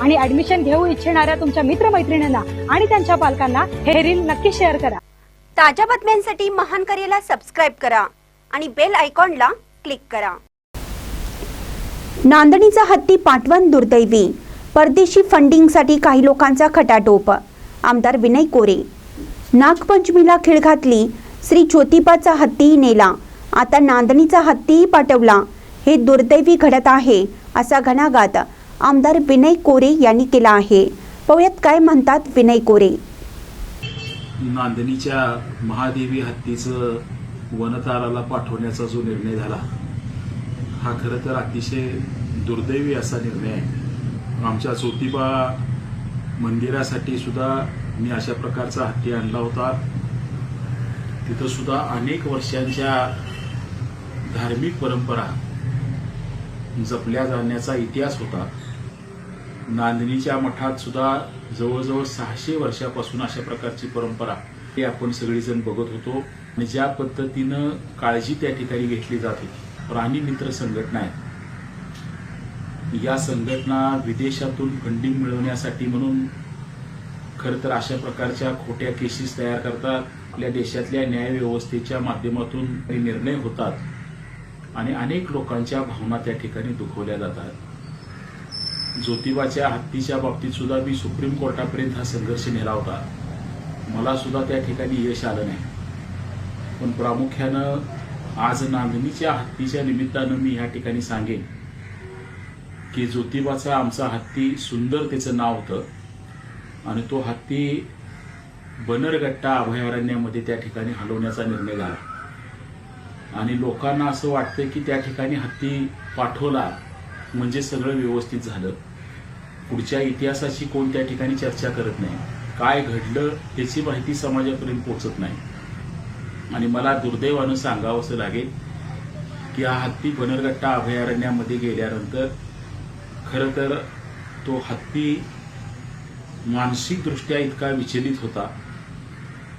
आणि ऍडमिशन घेऊ इच्छिणाऱ्या तुमच्या मित्रमैत्रिणींना आणि त्यांच्या पालकांना हे रील नक्की शेअर करा. ताज्या बातम्यांसाठी महान करेला सबस्क्राईब करा आणि बेल आयकॉनला क्लिक करा. नांदणीचा हत्ती पाठवण दुर्दैवी. परदेशी फंडिंगसाठी काही लोकांचा खटाटोप. आमदार विनय कोरे. नागपंचमीला खिळ घातली. श्री ज्योतिबाचा हत्ती नेला. आता नांदणीचा हत्तीही पाठवला. हे दुर्दैवी घडत आहे असा घणाघात. आमदार विनय कोरे यांनी केला आहे. पाहुयात काय म्हणतात विनय कोरे. नांदणीच्या महादेवी हत्तीचं वनताराला पाठवण्याचा जो निर्णय झाला हा खरं तर अतिशय दुर्दैवी असा निर्णय आहे. आमच्या ज्योतिबा मंदिरासाठी सुद्धा मी अशा प्रकारचा हत्ती आणला होता. तिथं सुद्धा अनेक वर्षांच्या धार्मिक परंपरा जपल्या जाण्याचा इतिहास होता. नांदणीच्या मठात सुद्धा जवळजवळ सहाशे वर्षापासून अशा प्रकारची परंपरा हे आपण सगळेजण बघत होतो. आणि ज्या पद्धतीनं काळजी त्या ठिकाणी घेतली जात होती. प्राणी मित्र संघटना आहे. या संघटना विदेशातून फंडिंग मिळवण्यासाठी म्हणून खरं तर अशा प्रकारच्या खोट्या केसेस तयार करतात. आपल्या देशातल्या न्यायव्यवस्थेच्या माध्यमातून निर्णय होतात. आणि अनेक लोकांच्या भावना त्या ठिकाणी दुखवल्या जातात. ज्योतिबाच्या हत्तीच्या बाबतीत सुद्धा मी सुप्रीम कोर्टापर्यंत हा संघर्ष नेला होता. मला सुद्धा त्या ठिकाणी यश आलं नाही. पण प्रामुख्यानं आज नांदणीच्या हत्तीच्या निमित्तानं मी या ठिकाणी सांगेन की ज्योतिबाचा आमचा हत्ती सुंदर त्याचं नाव होतं आणि तो हत्ती बनरगट्टा अभयारण्यामध्ये त्या ठिकाणी हलवण्याचा निर्णय झाला. आणि लोकांना असं वाटतं की त्या ठिकाणी हत्ती पाठवला म्हणजे सगळं व्यवस्थित झालं. पुढच्या इतिहासाची कोण त्या ठिकाणी चर्चा करत नाही. काय घडलं याची माहिती समाजापर्यंत पोचत नाही. आणि मला दुर्दैवानं सांगावंसं लागेल की हा हत्ती बनरगट्टा अभयारण्यामध्ये गेल्यानंतर खरं तर तो हत्ती मानसिकदृष्ट्या इतका विचलित होता.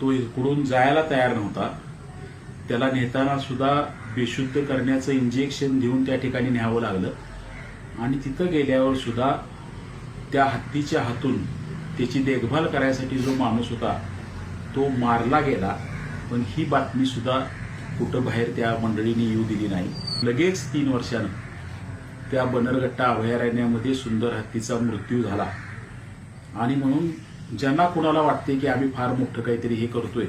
तो इकडून जायला तयार नव्हता. त्याला नेताना सुद्धा बेशुद्ध करण्याचं इंजेक्शन देऊन त्या ठिकाणी न्यावं लागलं. आणि तिथं गेल्यावर सुद्धा त्या हत्तीच्या हातून त्याची देखभाल करायसाठी जो माणूस होता तो मारला गेला. पण ही बातमी सुद्धा कुठं बाहेर त्या मंडळीने येऊ दिली नाही. लगेच तीन वर्षानं त्या बनरगट्टा अभयारण्यामध्ये सुंदर हत्तीचा मृत्यू झाला. आणि म्हणून ज्यांना कुणाला वाटते की आम्ही फार मोठं काहीतरी हे करतोय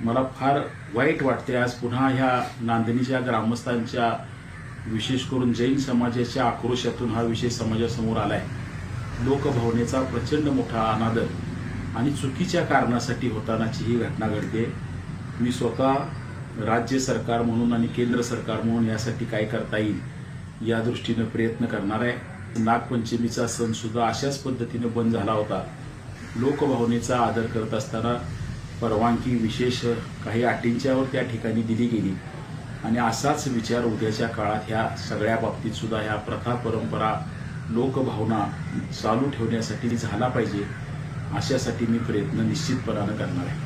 मला फार वाईट वाटते. आज पुन्हा ह्या नांदणीच्या ग्रामस्थांच्या विशेष करून जैन समाजाच्या आक्रोशातून हा विषय समाजासमोर आलाय. लोकभावनेचा प्रचंड मोठा अनादर आणि चुकीच्या कारणासाठी होतानाची ही घटना घडते. मी स्वतः राज्य सरकार म्हणून आणि केंद्र सरकार म्हणून यासाठी काय करता येईल या दृष्टीनं प्रयत्न करणार आहे. नागपंचमीचा सण सुद्धा अशाच पद्धतीनं बंद झाला होता. लोकभावनेचा आदर करत असताना परवानगी विशेष काही अटींच्यावर त्या ठिकाणी दिली गेली. आणि असाच विचार उद्याच्या काळात ह्या सगळ्या बाबतीत सुद्धा ह्या प्रथा परंपरा लोकभावना चालू ठेवण्यासाठी झाला पाहिजे अशासाठी मी प्रयत्न निश्चितपणानं करणार आहे.